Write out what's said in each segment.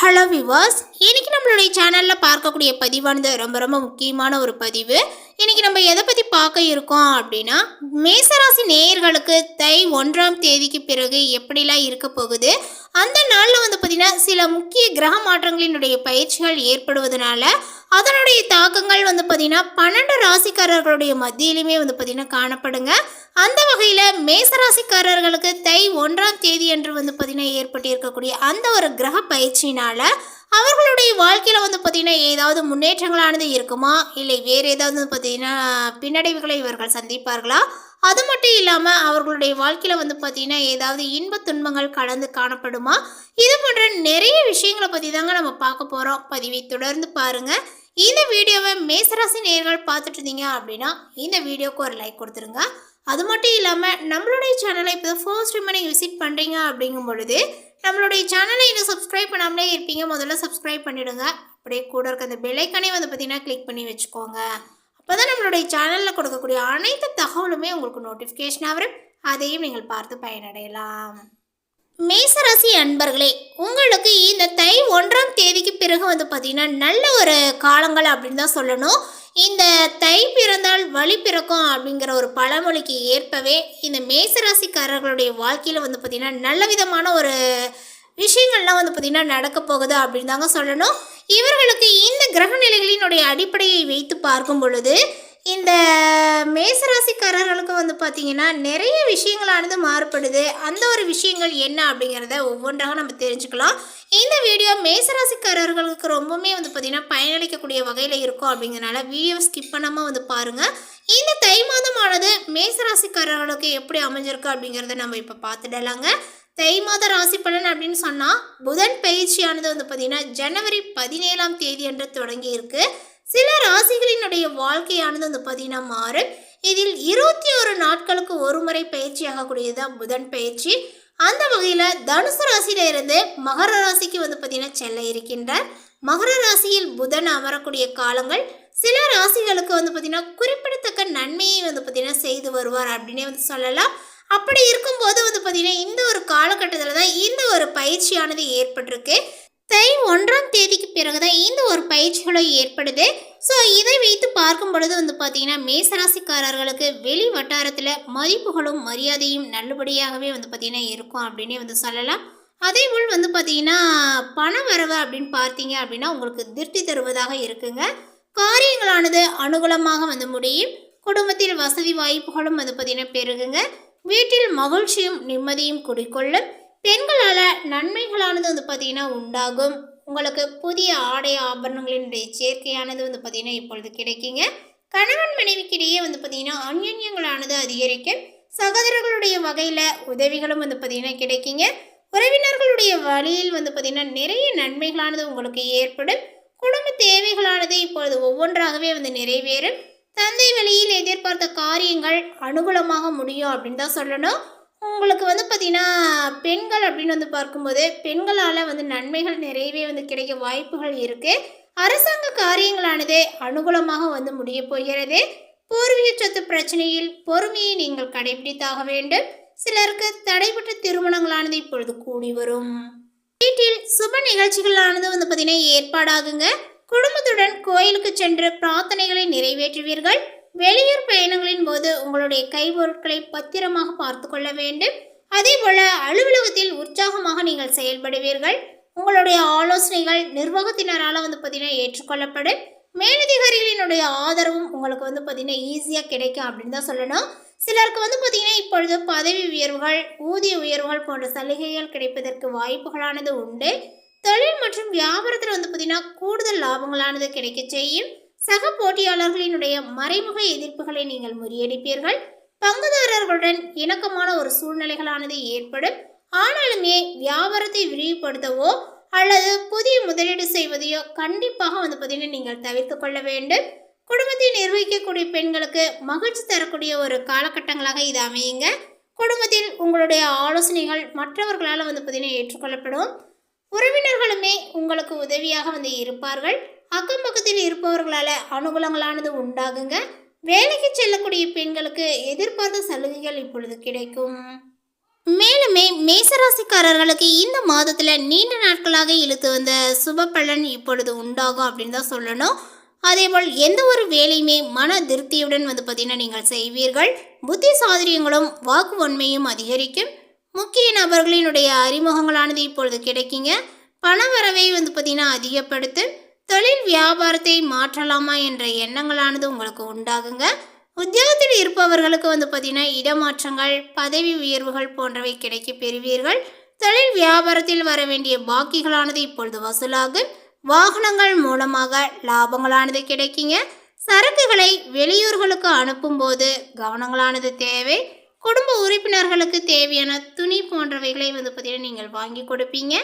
Hello விவாஸ் இன்னைக்கு நம்மளுடைய சேனலில் பார்க்கக்கூடிய பதிவானது ரொம்ப ரொம்ப முக்கியமான ஒரு பதிவு. இன்றைக்கி நம்ம எதை பற்றி பார்க்க இருக்கோம் அப்படின்னா மேசராசி நேயர்களுக்கு தை ஒன்றாம் தேதிக்கு பிறகு எப்படிலாம் இருக்க போகுது? அந்த நாளில் வந்து பார்த்திங்கன்னா சில முக்கிய கிரக மாற்றங்களினுடைய பயிற்சிகள் ஏற்படுவதனால அதனுடைய தாக்கங்கள் வந்து பார்த்திங்கன்னா பன்னெண்டு ராசிக்காரர்களுடைய மத்தியிலுமே வந்து பார்த்திங்கன்னா காணப்படுங்க. அந்த வகையில் மேசராசிக்காரர்களுக்கு தை ஒன்றாம் தேதி என்று வந்து பார்த்திங்கன்னா ஏற்பட்டிருக்கக்கூடிய அந்த ஒரு கிரக பயிற்சியினால் அவர்களுடைய வாழ்க்கையில் வந்து பார்த்திங்கன்னா ஏதாவது முன்னேற்றங்களானது இருக்குமா? இல்லை வேறு ஏதாவது வந்து பார்த்திங்கன்னா பின்னடைவுகளை இவர்கள் சந்திப்பார்களா? அது மட்டும் இல்லாமல் அவர்களுடைய வாழ்க்கையில் வந்து பார்த்திங்கன்னா ஏதாவது இன்பத் துன்பங்கள் கலந்து காணப்படுமா? இது போன்ற நிறைய விஷயங்களை பற்றி தாங்க நம்ம பார்க்க போகிறோம் பதிவை தொடர்ந்து பாருங்கள் இந்த வீடியோவை மேசராசி நேர்கள் பார்த்துட்டு இருந்தீங்க அப்படின்னா இந்த வீடியோவுக்கு ஒரு லைக் கொடுத்துருங்க. அது மட்டும் இல்லாமல் நம்மளுடைய சேனலை இப்போ ஃபர்ஸ்ட் டைம் நீங்கள் விசிட் பண்ணுறீங்க அப்படிங்கும் பொழுது நம்மளுடைய சேனலை இன்னும் சப்ஸ்கிரைப் பண்ணாமலே இருப்பீங்க. முதல்ல சப்ஸ்கிரைப் பண்ணிவிடுங்க அப்படியே கூட இருக்க அந்த பெல்லைக்கானே வந்து பார்த்தீங்கன்னா கிளிக் பண்ணி வச்சுக்கோங்க. அப்போ தான் நம்மளுடைய சேனலில் கொடுக்கக்கூடிய அனைத்து தகவலுமே உங்களுக்கு நோட்டிஃபிகேஷன் வரும். அதையும் நீங்கள் பார்த்து பயனடையலாம். மேசராசி அன்பர்களே உங்களுக்கு இந்த தை ஒன்றாம் தேதிக்கு பிறகு வந்து பார்த்தீங்கன்னா நல்ல ஒரு காலங்கள் அப்படின்னு தான் சொல்லணும். இந்த தை பிறந்தால் வழி பிறக்கும் அப்படிங்கிற ஒரு பழமொழிக்கு ஏற்பவே இந்த மேசராசிக்காரர்களுடைய வாழ்க்கையில் வந்து பார்த்திங்கன்னா நல்ல விதமான ஒரு விஷயங்கள்லாம் வந்து பார்த்திங்கன்னா நடக்க போகுது அப்படின்னு தாங்க சொல்லணும். இவர்களுக்கு இந்த கிரக நிலைகளினுடைய அடிப்படையை வைத்து பார்க்கும் பொழுது இந்த மேசராசிக்காரர்களுக்கு வந்து பார்த்திங்கன்னா நிறைய விஷயங்களானது மாறுபடுது. அந்த ஒரு விஷயங்கள் என்ன அப்படிங்கிறத ஒவ்வொன்றாக நம்ம தெரிஞ்சுக்கலாம். இந்த வீடியோ மேசராசிக்காரர்களுக்கு ரொம்பவுமே வந்து பார்த்திங்கன்னா பயனளிக்கக்கூடிய வகையில் இருக்கும் அப்படிங்கிறனால வீடியோ ஸ்கிப் பண்ணாமல் வந்து பாருங்கள் இந்த தை மாதமானது மேசராசிக்காரர்களுக்கு எப்படி அமைஞ்சிருக்கு அப்படிங்கிறத நம்ம இப்போ பார்த்துடலாங்க. தை மாத ராசி பலன் அப்படின்னு சொன்னால் புதன் பயிற்சியானது வந்து பார்த்திங்கன்னா ஜனவரி பதினேழாம் தேதி என்று தொடங்கியிருக்கு சில ராசிகளினுடைய வாழ்க்கையானது வந்து பார்த்தீங்கன்னா மாறும் இதில் இருபத்தி ஒரு நாட்களுக்கு ஒரு முறை பயிற்சி ஆகக்கூடியதுதான் புதன் பயிற்சி. அந்த வகையில் தனுசு ராசியில இருந்து மகர ராசிக்கு வந்து பார்த்தீங்கன்னா செல்ல இருக்கின்றார். மகர ராசியில் புதன் அமரக்கூடிய காலங்கள் சில ராசிகளுக்கு வந்து பார்த்திங்கன்னா குறிப்பிடத்தக்க நன்மையை வந்து பார்த்தீங்கன்னா செய்து வருவார் அப்படின்னே வந்து சொல்லலாம். அப்படி இருக்கும்போது வந்து பார்த்திங்கன்னா இந்த ஒரு காலகட்டத்தில் தான் இந்த ஒரு பயிற்சியானது ஏற்பட்டிருக்கு. தை ஒன்றாம் தேதிக்கு பிறகு தான் இந்த ஒரு பயிற்சிகளும் ஏற்படுது. ஸோ இதை வைத்து பார்க்கும் பொழுது வந்து பார்த்தீங்கன்னா மேசராசிக்காரர்களுக்கு வெளி வட்டாரத்தில் மதிப்புகளும் மரியாதையும் நல்லபடியாகவே வந்து பார்த்திங்கன்னா இருக்கும் அப்படின்னே வந்து சொல்லலாம். அதே போல் வந்து பார்த்தீங்கன்னா பண வரவு அப்படின்னு பார்த்தீங்க அப்படின்னா உங்களுக்கு திருப்தி தருவதாக இருக்குங்க. காரியங்களானது அனுகூலமாக வந்து முடியும். குடும்பத்தில் வசதி வாய்ப்புகளும் வந்து பார்த்தீங்கன்னா பெருகுங்க. வீட்டில் மகிழ்ச்சியும் நிம்மதியும் குடிக்கொள்ளும். பெண்களால் நன்மைகளானது வந்து பார்த்திங்கன்னா உண்டாகும். உங்களுக்கு புதிய ஆடை ஆபரணங்களினுடைய சேர்க்கையானது வந்து பார்த்திங்கன்னா இப்பொழுது கிடைக்குங்க. கணவன் மனைவிக்கிடையே வந்து பார்த்திங்கன்னா அந்யோன்யங்களானது அதிகரிக்கும் சகோதரர்களுடைய வகையில் உதவிகளும் வந்து பார்த்திங்கன்னா கிடைக்குங்க. உறவினர்களுடைய வழியில் வந்து பார்த்திங்கன்னா நிறைய நன்மைகளானது உங்களுக்கு ஏற்படும். குடும்ப தேவைகளானது இப்பொழுது ஒவ்வொன்றாகவே வந்து நிறைவேறும். தந்தை வழியில் எதிர்பார்த்த காரியங்கள் அனுகூலமாக முடியும் அப்படின்னு தான் சொல்லணும். உங்களுக்கு வந்து பார்த்திங்கன்னா பெண்கள் அப்படின்னு வந்து பார்க்கும்போது பெண்களால் வந்து நன்மைகள் நிறையவே வந்து கிடைக்க வாய்ப்புகள் இருக்குது அரசாங்க காரியங்களானது அனுகூலமாக வந்து முடிய போகிறது. பூர்வீக சொத்து பிரச்சனையில் பொறுமையை நீங்கள் கடைபிடித்தாக வேண்டும். சிலருக்கு தடைபட்ட திருமணங்களானது இப்பொழுது கூடி வரும். வீட்டில் சுப நிகழ்ச்சிகளானது வந்து பார்த்தீங்கன்னா ஏற்பாடாகுங்க. குடும்பத்துடன் கோயிலுக்கு சென்று பிரார்த்தனைகளை நிறைவேற்றுவீர்கள். வெளியூர் பயணங்களின் போது உங்களுடைய கைப்பொருட்களை பத்திரமாக பார்த்து கொள்ள வேண்டும். அதே போல அலுவலகத்தில் உற்சாகமாக நீங்கள் செயல்படுவீர்கள். உங்களுடைய ஆலோசனைகள் நிர்வாகத்தினரால் வந்து பார்த்தீங்கன்னா ஏற்றுக்கொள்ளப்படும். மேலதிகாரிகளினுடைய ஆதரவும் உங்களுக்கு வந்து பார்த்தீங்கன்னா ஈஸியாக கிடைக்கும் அப்படின்னு தான் சொல்லணும். சிலருக்கு வந்து பார்த்தீங்கன்னா இப்பொழுது பதவி உயர்வுகள் ஊதிய உயர்வுகள் போன்ற சலுகைகள் கிடைப்பதற்கு வாய்ப்புகளானது உண்டு. தொழில் மற்றும் வியாபாரத்தில் வந்து பார்த்தீங்கன்னா கூடுதல் லாபங்களானது கிடைக்க செய்யும். சக போட்டியாளர்களினுடைய மறைமுக எதிர்ப்புகளை நீங்கள் முறியடிப்பீர்கள். பங்குதாரர்களுடன் இணக்கமான ஒரு சூழ்நிலைகளானது ஏற்படும். ஆனாலுமே வியாபாரத்தை விரிவுபடுத்தவோ அல்லது புதிய முதலீடு செய்வதையோ கண்டிப்பாக வந்து பார்த்தீங்கன்னா நீங்கள் தவிர்த்து கொள்ள வேண்டும். குடும்பத்தை நிர்வகிக்கக்கூடிய பெண்களுக்கு மகிழ்ச்சி தரக்கூடிய ஒரு காலகட்டங்களாக இது அமையுங்க. குடும்பத்தில் உங்களுடைய ஆலோசனைகள் மற்றவர்களால் வந்து பார்த்தீங்கன்னா ஏற்றுக்கொள்ளப்படும். உறவினர்களுமே உங்களுக்கு உதவியாக வந்து இருப்பார்கள். அக்கம் பக்கத்தில் இருப்பவர்களால் அனுகூலங்களானது உண்டாகுங்க. வேலைக்கு செல்லக்கூடிய பெண்களுக்கு எதிர்பார்த்த சலுகைகள் இப்பொழுது கிடைக்கும். மேலுமே மேசராசிக்காரர்களுக்கு இந்த மாதத்தில் நீண்ட நாட்களாக இழுத்து வந்த சுப பலன் இப்பொழுது உண்டாகும் அப்படின்னு தான் சொல்லணும். அதேபோல் எந்த ஒரு வேலையுமே மன திருப்தியுடன் வந்து பார்த்தீங்கன்னா நீங்கள் செய்வீர்கள். புத்தி சாதுரியங்களும் வாக்கு வன்மையும் அதிகரிக்கும். முக்கிய நபர்களினுடைய அறிமுகங்களானது இப்பொழுது கிடைக்குங்க. பண வரவை வந்து பார்த்தீங்கன்னா அதிகப்படுத்தும் தொழில் வியாபாரத்தை மாற்றலாமா என்ற எண்ணங்களானது உங்களுக்கு உண்டாகுங்க. உத்தியோகத்தில் இருப்பவர்களுக்கு வந்து பார்த்தீங்கன்னா இடமாற்றங்கள் பதவி உயர்வுகள் போன்றவை கிடைக்க பெறுவீர்கள். தொழில் வியாபாரத்தில் வர வேண்டிய பாக்கிகளானது இப்பொழுது வசூலாகும். வாகனங்கள் மூலமாக லாபங்களானது கிடைக்குங்க. சரக்குகளை வெளியூர்களுக்கு அனுப்பும்போது கவனங்களானது தேவை. குடும்ப உறுப்பினர்களுக்கு தேவையான துணி போன்றவைகளை வந்து பார்த்தீங்கன்னா நீங்கள் வாங்கி கொடுப்பீங்க.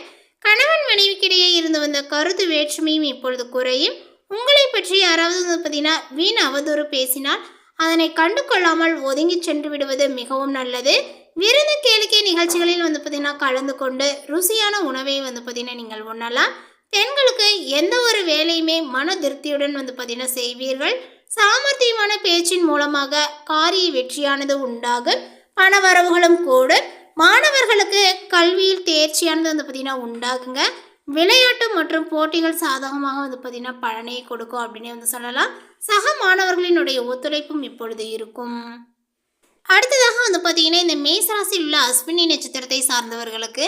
கணவன் மனைவிக்கிடையே இருந்து வந்த கருத்து வேற்றுமையும் இப்பொழுது குறையும். உங்களை பற்றி யாராவது வந்து பார்த்தீங்கன்னா வீண் அவதூறு பேசினால் அதனை கண்டு கொள்ளாமல் ஒதுங்கி சென்று விடுவது மிகவும் நல்லது. விருந்து கேளிக்கை நிகழ்ச்சிகளில் வந்து பார்த்தீங்கன்னா கலந்து கொண்டு ருசியான உணவை வந்து பார்த்தீங்கன்னா நீங்கள் உண்ணலாம். பெண்களுக்கு எந்த ஒரு வேலையுமே மன திருப்தியுடன் வந்து பார்த்தீங்கன்னா செய்வீர்கள். சாமர்த்தியமான பேச்சின் மூலமாக காரிய வெற்றியானது உண்டாகும். பண வரவுகளும் கூடும். மாணவர்களுக்கு கல்வியில் தேர்ச்சியானது வந்து பார்த்திங்கன்னா உண்டாகுங்க. விளையாட்டு மற்றும் போட்டிகள் சாதகமாக வந்து பார்த்திங்கன்னா பலனை கொடுக்கும் அப்படின்னு வந்து சொல்லலாம். சக மாணவர்களினுடைய ஒத்துழைப்பும் இப்பொழுது இருக்கும். அடுத்ததாக வந்து பார்த்தீங்கன்னா இந்த மேசராசியில் உள்ள அஸ்வினி நட்சத்திரத்தை சார்ந்தவர்களுக்கு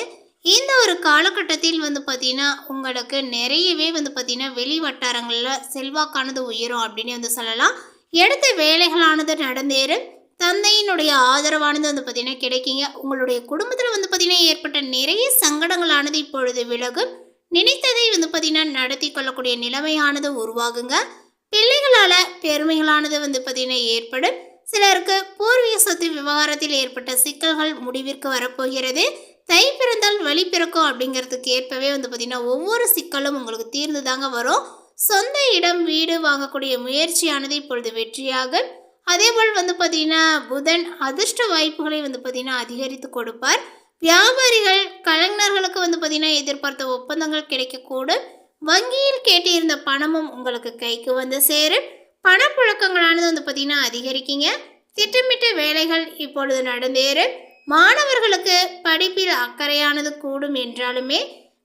இந்த ஒரு காலகட்டத்தில் வந்து பார்த்தீங்கன்னா உங்களுக்கு நிறையவே வந்து பார்த்திங்கன்னா வெளி வட்டாரங்களில் செல்வாக்கானது உயரும் அப்படின்னு வந்து சொல்லலாம். எடுத்த வேலைகளானது நடந்தேறும். தந்தையினுடைய ஆதரவானது வந்து பார்த்தீங்கன்னா கிடைக்குங்க. உங்களுடைய குடும்பத்தில் வந்து பார்த்தீங்கன்னா ஏற்பட்ட நிறைய சங்கடங்களானது இப்பொழுது விலகும். நினைத்ததை வந்து பார்த்தீங்கன்னா நடத்தி கொள்ளக்கூடிய நிலைமையானது உருவாகுங்க. பிள்ளைகளால் பெருமைகளானது வந்து பார்த்தீங்கன்னா ஏற்படும். சிலருக்கு பூர்வீக சொத்து விவகாரத்தில் ஏற்பட்ட சிக்கல்கள் முடிவிற்கு வரப்போகிறது. தை பிறந்தால் வழி பிறக்கும் அப்படிங்கிறதுக்கு ஏற்பவே வந்து பார்த்திங்கன்னா ஒவ்வொரு சிக்கலும் உங்களுக்கு தீர்ந்து தாங்க வரும். சொந்த இடம் வீடு வாங்கக்கூடிய முயற்சியானது இப்பொழுது வெற்றியாக அதேபோல் வந்து பார்த்திங்கன்னா புதன் அதிர்ஷ்ட வாய்ப்புகளை வந்து பார்த்திங்கன்னா அதிகரித்து கொடுப்பார். வியாபாரிகள் கலைஞர்களுக்கு வந்து பார்த்திங்கன்னா எதிர்பார்த்த ஒப்பந்தங்கள் கிடைக்கக்கூடும். வங்கியில் கேட்டிருந்த பணமும் உங்களுக்கு கைக்கு வந்து சேரும். பணப்புழக்கங்களானது வந்து பார்த்திங்கன்னா அதிகரிக்குங்க. திட்டமிட்ட வேலைகள் இப்பொழுது நடந்தேறும். மாணவர்களுக்கு படிப்பில் அக்கறையானது கூடும் என்றாலுமே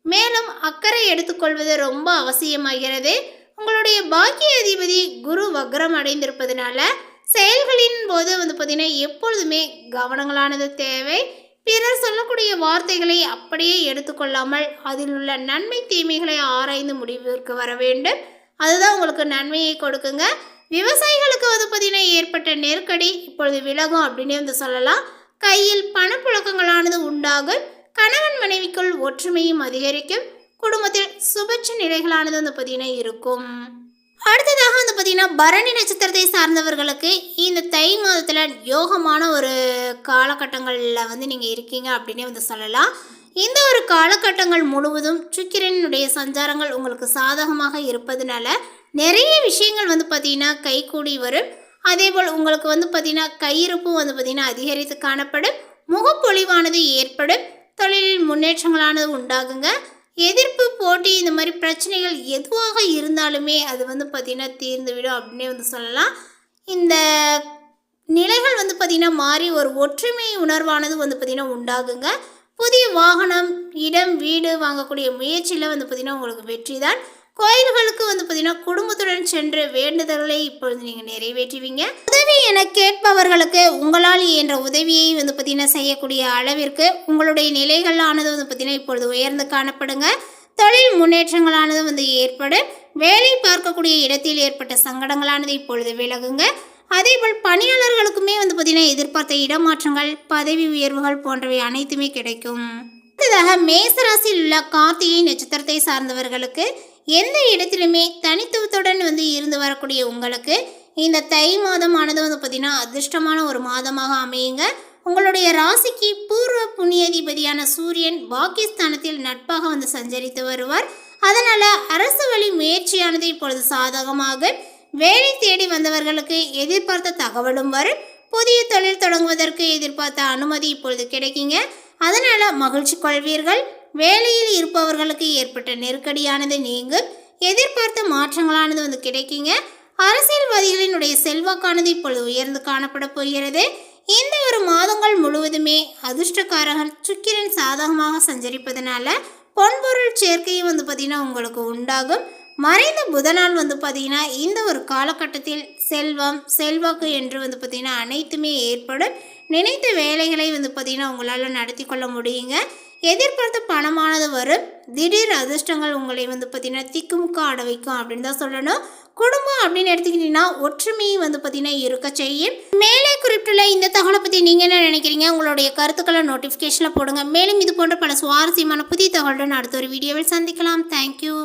மேலும் அக்கறை எடுத்துக்கொள்வது ரொம்ப அவசியமாகிறது. உங்களுடைய பாக்கிய அதிபதி குரு வக்ரம் அடைந்திருப்பதனால செயல்களின் போது வந்து பார்த்திங்கன்னா எப்பொழுதுமே கவனங்களானது தேவை. பிறர் சொல்லக்கூடிய வார்த்தைகளை அப்படியே எடுத்துக்கொள்ளாமல் அதில் உள்ள நன்மை தீமைகளை ஆராய்ந்து முடிவிற்கு வர வேண்டும். அதுதான் உங்களுக்கு நன்மையை கொடுக்குங்க. விவசாயிகளுக்கு வந்து பார்த்திங்கன்னா ஏற்பட்ட நெருக்கடி இப்பொழுது விலகும் அப்படின்னு வந்து சொல்லலாம். கையில் பணப்புழக்கங்களானது உண்டாகும். கணவன் மனைவிக்குள் ஒற்றுமையும் அதிகரிக்கும். குடும்பத்தில் சுபட்ச நிலைகளானது வந்து பார்த்திங்கன்னா இருக்கும். அடுத்ததாக வந்து பார்த்தீங்கன்னா பரணி நட்சத்திரத்தை சார்ந்தவர்களுக்கு இந்த தை மாதத்தில் யோகமான ஒரு காலகட்டங்களில் வந்து நீங்கள் இருக்கீங்க அப்படின்னே வந்து சொல்லலாம். இந்த ஒரு காலகட்டங்கள் முழுவதும் சுக்கிரனுடைய சஞ்சாரங்கள் உங்களுக்கு சாதகமாக இருப்பதுனால நிறைய விஷயங்கள் வந்து பார்த்தீங்கன்னா கைகூடி வரும். அதேபோல் உங்களுக்கு வந்து பார்த்திங்கன்னா கையிருப்பும் வந்து பார்த்தீங்கன்னா அதிகரித்து காணப்படும். முகப்பொழிவானது ஏற்படும். தொழிலில் முன்னேற்றங்களானது உண்டாகுங்க. எதிர்ப்பு போட்டி இந்த மாதிரி பிரச்சனைகள் எதுவாக இருந்தாலுமே அது வந்து பார்த்திங்கன்னா தீர்ந்துவிடும் அப்படின்னே வந்து சொல்லலாம். இந்த நிலைகள் வந்து பார்த்திங்கன்னா மாறி ஒரு ஒற்றுமை உணர்வானது வந்து பார்த்திங்கன்னா உண்டாகுங்க. புதிய வாகனம் இடம் வீடு வாங்கக்கூடிய முயற்சியில் வந்து பார்த்திங்கன்னா உங்களுக்கு வெற்றி தான் கோயில்களுக்கு வந்து பார்த்திங்கன்னா குடும்பத்துடன் சென்று வேண்டுதல்களை இப்பொழுது நீங்கள் நிறைவேற்றுவீங்க. உதவி என கேட்பவர்களுக்கு உங்களால் என்ற உதவியை வந்து பார்த்தீங்கன்னா செய்யக்கூடிய அளவிற்கு உங்களுடைய நிலைகளானது வந்து பார்த்திங்கன்னா இப்பொழுது உயர்ந்து காணப்படுங்க. தொழில் முன்னேற்றங்களானது வந்து ஏற்படும். வேலை பார்க்கக்கூடிய இடத்தில் ஏற்பட்ட சங்கடங்களானது இப்பொழுது விலகுங்க. அதேபோல் பணியாளர்களுக்குமே வந்து பார்த்திங்கன்னா எதிர்பார்த்த இடமாற்றங்கள் பதவி உயர்வுகள் போன்றவை அனைத்துமே கிடைக்கும். அடுத்ததாக மேசராசியில் உள்ள கார்த்திகை நட்சத்திரத்தை சார்ந்தவர்களுக்கு எந்த இடத்துலையுமே தனித்துவத்துடன் வந்து இருந்து வரக்கூடிய உங்களுக்கு இந்த தை மாதமானது வந்து பார்த்திங்கன்னா அதிர்ஷ்டமான ஒரு மாதமாக அமையுங்க. உங்களுடைய ராசிக்கு பூர்வ புண்ணியதிபதியான சூரியன் பாகிஸ்தானத்தில் நட்பாக வந்து சஞ்சரித்து வருவார். அதனால் அரசு வழி முயற்சியானது இப்பொழுது சாதகமாக. வேலை தேடி வந்தவர்களுக்கு எதிர்பார்த்த தகவலும் வரும். புதிய தொழில் தொடங்குவதற்கு எதிர்பார்த்த அனுமதி இப்பொழுது கிடைக்குங்க. அதனால் மகிழ்ச்சி கொள்வீர்கள். வேலையில் இருப்பவர்களுக்கு ஏற்பட்ட நெருக்கடியானது நீங்கும். எதிர்பார்த்த மாற்றங்களானது வந்து கிடைக்குங்க. அரசியல்வாதிகளினுடைய செல்வாக்கானது இப்பொழுது உயர்ந்து காணப்பட போகிறது. இந்த ஒரு மாதங்கள் முழுவதுமே அதிர்ஷ்டக்காரகன் சுக்கிரன் சாதகமாக சஞ்சரிப்பதனால பொன்பொருள் சேர்க்கையும் வந்து பார்த்திங்கன்னா உங்களுக்கு உண்டாகும். மறைந்த புதனால் வந்து பார்த்திங்கன்னா இந்த ஒரு காலகட்டத்தில் செல்வம் செல்வாக்கு என்று வந்து பார்த்திங்கன்னா அனைத்துமே ஏற்படும். நினைத்த வேலைகளை வந்து பார்த்திங்கன்னா உங்களால் நடத்தி கொள்ள முடியுங்க. எதிர்பார்த்த பணமானது வரும். திடீர் அதிர்ஷ்டங்கள் உங்களை வந்து பார்த்திங்கன்னா திக்குமுக்க ஆட வைக்கும் அப்படின்னு தான் சொல்லணும். குடும்பம் அப்படின்னு எடுத்துக்கிட்டிங்கன்னா ஒற்றுமையை வந்து பார்த்திங்கன்னா இருக்க செய்யும். மேலே குறிப்பிட்டுள்ள இந்த தகவலை பற்றி நீங்கள் என்ன நினைக்கிறீங்க? உங்களுடைய கருத்துக்களை நோட்டிஃபிகேஷனில் போடுங்க. மேலும் இது போன்ற பல சுவாரஸ்யமான புதிய தகவலுடன் அடுத்த ஒரு வீடியோவில் சந்திக்கலாம். தேங்க்யூ